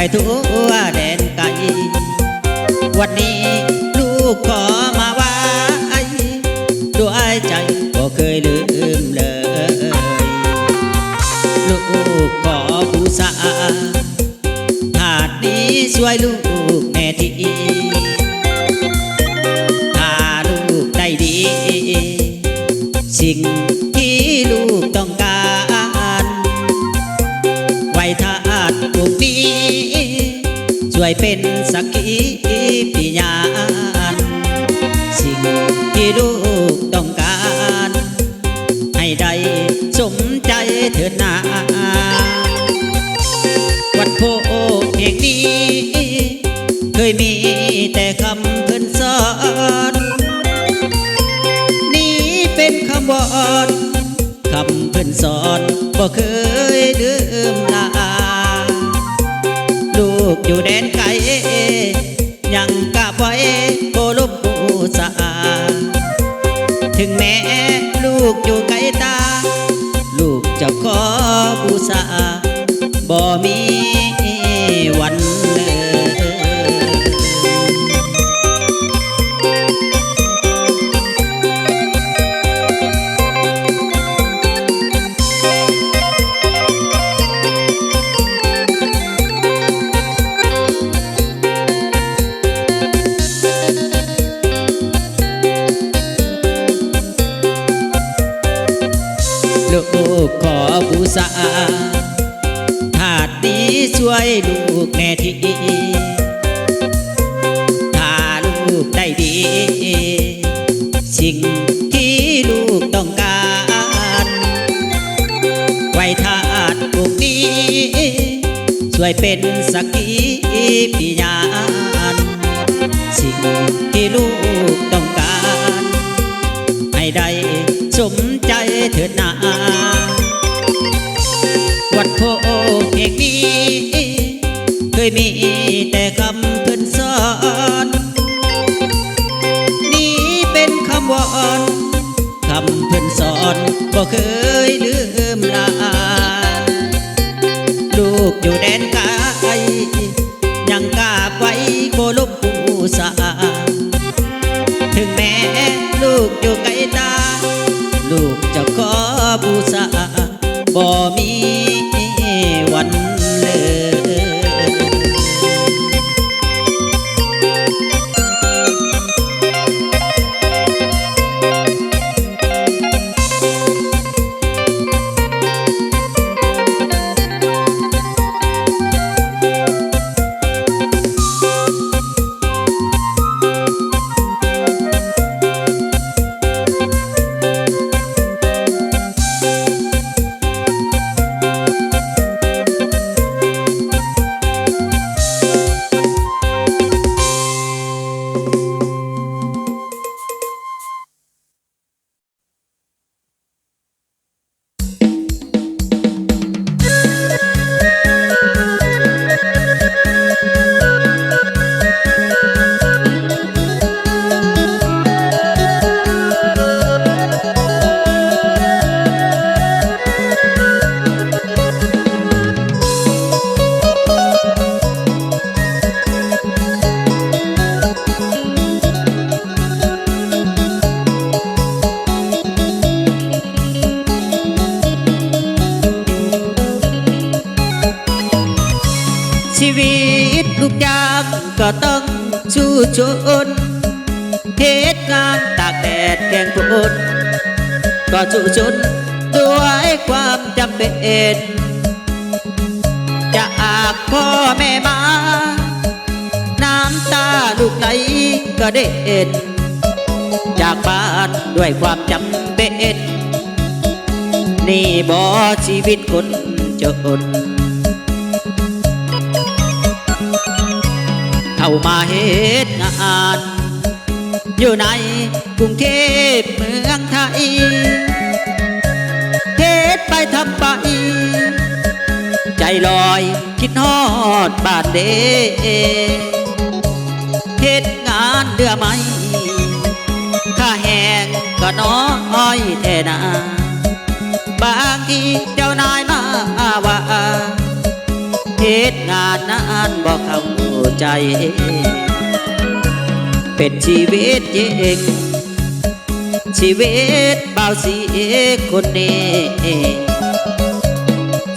ไปทั่วแดนไกล วันนี้ลูกขอมาไว้ด้วยใจก็เคยลืมเลย ลูกขอผู้สาหาดนี้ช่วยลูก วยเป็นสักขีปิญาณสิ่งที่ลูกต้องการ ให้ได้สมใจเถิดนาวัดโพแห่งนี้ เคยมีแต่คำเพิ่นสอนนี่เป็นคำวอนคำเพิ่นสอนบ่เคยลืมลาลูกอยู่แดน ไกลยังกะไว้โบลบบูสาถึงแม้ลูกอยู่ไกลตา ลูกจะขอบูสาบ่มี เป็นสักขีปิญานสิ่ง บูชาบ่มี ตลูกยากก็ต้องสู้ชนเหตุงานตากแดดแข่งฝนก็สู้ชนด้วยความจำเป็นจากพ่อแม่มา น้ำตาลูกไหลก็เด็ด จากบ้านด้วยความจำเป็นนี่บ่ชีวิตคนจน เข้ามาเหตุงาน อยู่ในกรุงเทพเมืองไทยเทศไปทำไป ใจลอยคิดฮอดบ้านเดเหตุงานเดือไหมค่าแหงก็น้อยแท่นาบางทีเจ้านายมาว่า ตุงานนั้นบอกเข้าใจ เป็นชีวิตจริงชีวิตเบาสีคนนี้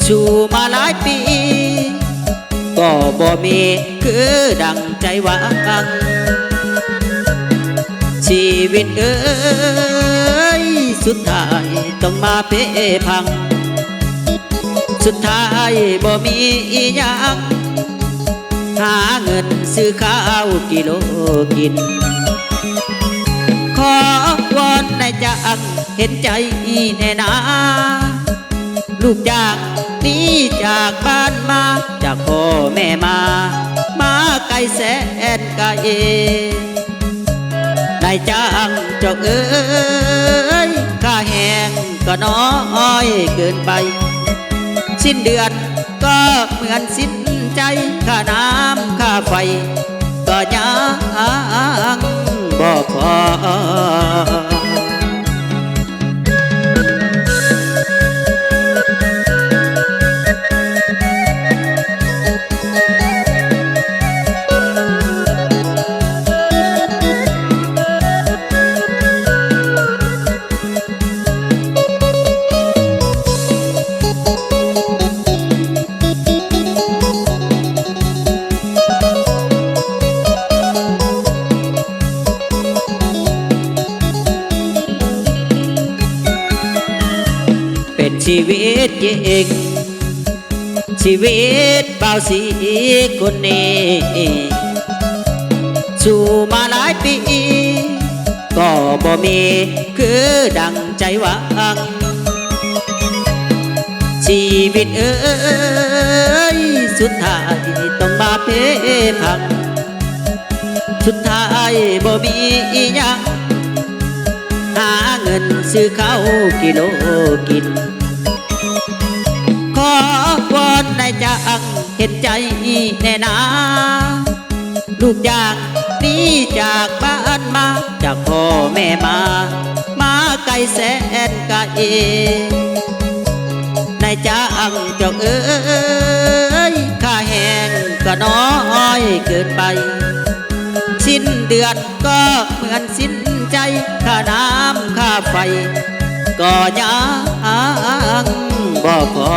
ชูมาหลายปี ก็บ่มีคือดังใจหวัง ชีวิตเอ้ยสุดท้ายต้องมาเพพัง สุดท้ายบ่มีอีหยังหาเงินซื้อข้าวกิโลกิน ขอวอนนายจ้างเห็นใจแน่นาลูกจากหนี้จากบ้านมา จากพ่อแม่มา มาไกลแสนไกลนายจ้างจกเอ้ยค่าแหงก็น้อยเกินไป สิ้นเดือน ก็เหมือนสิ้นใจค่าน้ำค่าไฟ ก็ยังบ่พอ ชีวิตจริงชีวิตเบาสีคนนี้สู่มาหลายปี ก็บ่มีคือดังใจหวัง ชีวิตเอ้ยสุดท้ายต้องมาเพพัง สุดท้ายบ่มียังหาเงินซื้อข้าวกิโลกิน จ้างเห็นใจแน่นาลูกจากหนี้จากบ้านมา จากพ่อแม่มา มาไกลแสนไกลนายจ้างเจ้าเอ้ยค่าแหงก็น้อยเกินไป สิ้นเดือนก็เหมือนสิ้นใจค่าน้ำค่าไฟ ก็ยังบ่พอ